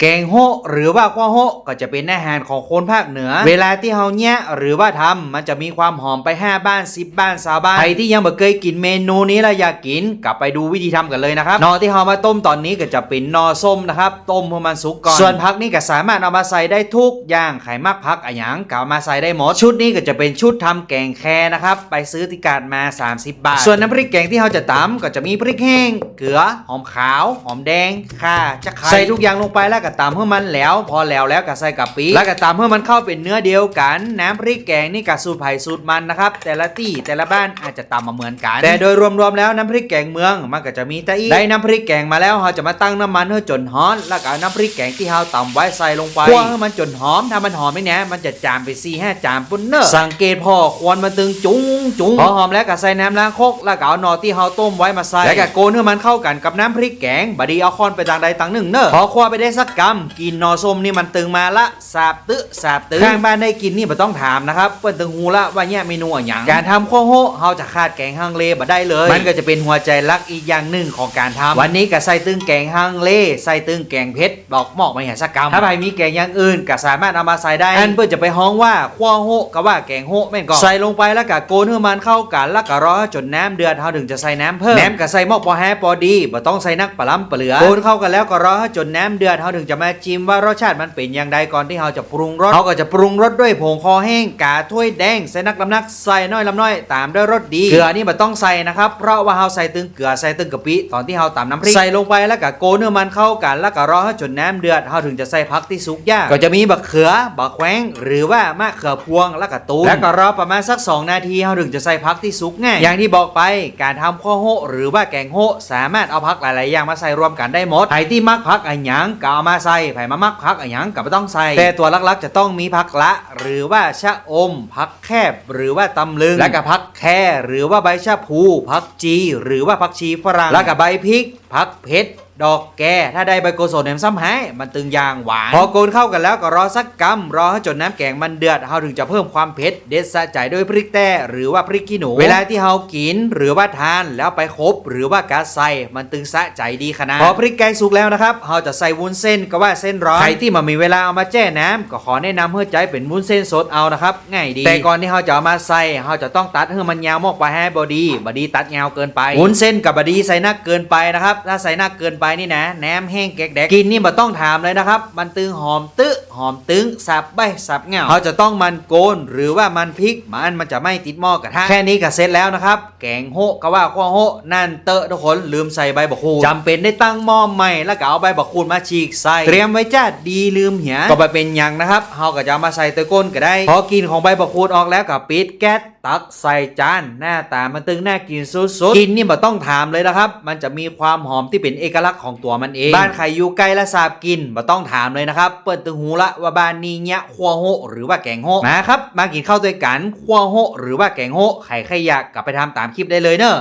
แกงโฮหรือว่าข้าวโฮก็จะเป็นอาหารของคนภาคเหนือ เวลาที่เฮาเนี่ยหรือว่าทำมันจะมีความหอมไป 5 บ้าน 10 บ้านสาบ้านใครที่ยังไม่เคยกินเมนูนี้แล้วอยากกินกลับไปดูวิธีทำกันเลยนะครับนอที่เฮามาต้มตอนนี้ก็จะเป็นนอส้มนะครับต้มเพื่อมันสุกก่อนส่วนผักนี่ก็สามารถเอามาใส่ได้ทุกอย่างไข่มักผักอะหยังก็ามาใส่ได้หมดชุดนี้ก็จะเป็นชุดทำแกงแคนะครับไปซื้อที่กาดมา 30 บาท ส่วนน้ำพริกแกงที่เฮาจะตำก็จะมีพริกแห้งเกลือหอมขาว หอมแดงข่าจะไคร้ใส่ทุกอย่างลงไปแล้วก็ตำเพื่อมันแหล้ว พอแล้วแล้วก็ใส่กะปิแล้วก็ตำเพื่อมันเข้าเป็นเนื้อเดียวกัน น้ำพริกแกงนี่กับสูตรไผ่สูตรมันนะครับแต่ละที่แต่ละบ้านอาจจะตำมาเหมือนกัน แต่โดยรวมๆแล้วน้ำพริกแกงเมืองมันก็จะมีแต่อีได้น้ำพริกแกงมาแล้วเราจะมาตั้งน้ำมันให้จนหอมแล้วก็เอาน้ำพริกแกงที่เราตำไว้ใส่ลงไปคั่วให้มันจนหอมถ้ามันหอมไม่แน่มันจะจามไปสี่ห้าจามปุ่นเนอะสังเกตพอควันมันตึงจุ้งจุ้งพอหอมแล้วก็ใส่น้ำล้างโคกแล้วก็เอาหนอที่เราต้มไว้มาใส่แล้วก็โกนให้มันเข้ากันกับน้ำพริกแกงบดนีเอาคอนไปทางใดทางหนึ่งเนอะพอคั่วไปได้สักกำกินหนอส้มนี่มันตึงมาละสาบตึสาบตึข้างบ้านได้กินนี่ไม่ต้องถามนะครับเปิ้นตึงหูละว่าเนี่ยเมนูอะหยังการทำข้าวโฮะเราจะขาดแกงฮังเลบ่ได้เลย มันก็จะเป็นหัวใจหลักอีกอย่างหนึ่งของการทำวันนี้ก็ใส่ตึงแกงฮังเลใส่ตึงแกงเพชรดอกหมอกมหัศกรรมถ้าใครมีแกงอย่างอื่นก็สามารถเอามาใส่ได้อันเพื่อจะไปฮ้องว่าข้าวโฮะก็ว่าแกงโฮะแม่นก่อนใส่ลงไปแล้วก็โกนให้มันเข้ากันแล้วก็รอให้จนน้ำเดือดเราถึงจะใส่น้ำเพิ่มน้ำก็ใส่หม้อพอแห้พอดีบ่ต้องใส่นักปลาล้ำปลาเหลือโกนเข้ากันแล้วก็รอให้จนน้ำเดือดเราถึงจะมาจิ้มว่ารสชาติมันเป็นอย่างใดก่อนที่เราจะปรุงรสเขาก็จะปรุงรสด้วยผงคอแห้งกาถ้วยแดงใส่นักลำนักใส่น้อยลำน้อยตามด้วยรสดีเกลือนี่บ่ต้องใส่นะครับเพราะว่าเราใส่ตึงเกลือใส่ตึงกะปิตอนที่เราตำน้ำพริกใส่ลงไปแล้วก็โกนให้มันเข้ากันแล้วก็รอให้จนน้ำเดือดเราถึงจะใส่ผักที่สุกย่างก็จะมีบักเขือบักแขวงหรือว่ามะเขือพวงแล้วก็ตูมแล้วก็รอประมาณสัก 2 นาทีเราถึงจะใส่ผักที่สุกง่ายอย่างที่บอกไปการทำข้าวโฮะหรือว่าแกงโฮะสามารถเอาผักหลายๆอย่างมาใส่รวมกันได้หมดใครที่มักผักอะหยังก็เอามาใส่ไผ่มามักพักอะหยังก็ไม่ต้องใส่ แต่ตัวลักๆจะต้องมีพักละ หรือว่าชะอม พักแคบ หรือว่าตำลึง และก็พักแคหรือว่าใบชะพู พักจี หรือว่าพักชีฝรั่งและก็ใบพริก พักเพชร ดอกแกถ้าได้ใบโกโซแหนมซ้ำให้มันตึงยางหวาน พอโกนเข้ากันแล้วก็รอสักกำรอให้จนน้ำแกงมันเดือดเราถึงจะเพิ่มความเผ็ดเด็ดสะใจด้วยพริกแต้หรือว่าพริกขี้หนู เวลาที่เรากินหรือว่าทานแล้วไปคบหรือว่ากาใส่มันตึงสะใจดีขนาดพอพริกแกงสุกแล้วนะครับเราจะใส่วุ้นเส้นก็ว่าเส้นร้อนใครที่มามีเวลาเอามาแจ้น้ำก็ขอแนะนำเพื่อใจเป็นวุ้นเส้นสดเอานะครับง่ายดี แต่ก่อนที่เราจะเอามาใส่เราจะต้องตัดให้มันยาวมากไปให้บอดีบอดีตัดยาวเกินไปวุ้นเส้นกับบอดีใส่นักเกินไปนะครับถ้าใส่นักเกินไปนี่นะแหนมแห้งแกกแดกกินนี่บ่ต้องถามเลยนะครับ มันตึงหอมตึ หอมตึงสับใบสับเงาเราจะต้องมันโกนหรือว่ามันพริกมันมันจะไม่ติดหม้อกระทะแค่นี้ก็เสร็จแล้วนะครับ แกงโฮะก็ว่าข้อโฮะนั่นเตอะทุกคนลืมใส่ใบบักคูดจำเป็นได้ตั้งหม้อใหม่แล้วก็เอาใบบักคูดมาฉีกใส่เตรียมไว้จ้าดีลืมเหียก็ไปเป็นหยังนะครับเราก็จะเอามาใส่เตะก้นก็ได้พอกินของใบบักคูดออกแล้วก็ปิดแก๊สตักใส่จานหน้าตามันตึงน่ากินสุดๆกินนี่บ่ต้องถามเลยนะครับ มันจะมีความหอมที่เป็นเอกลักษณ์ของตัวมันเอง บ้านใครอยู่ใกล้และทราบกินบ่ต้องถามเลยนะครับ เปิดตึงหูละว่าบ้านนี้เนี่ยขัวโฮะหรือว่าแกงโฮะมาครับมากินข้าวด้วยกันขัวโฮะหรือว่าแกงโฮะใครใครอยากกลับไปทำตามคลิปได้เลยเนอะ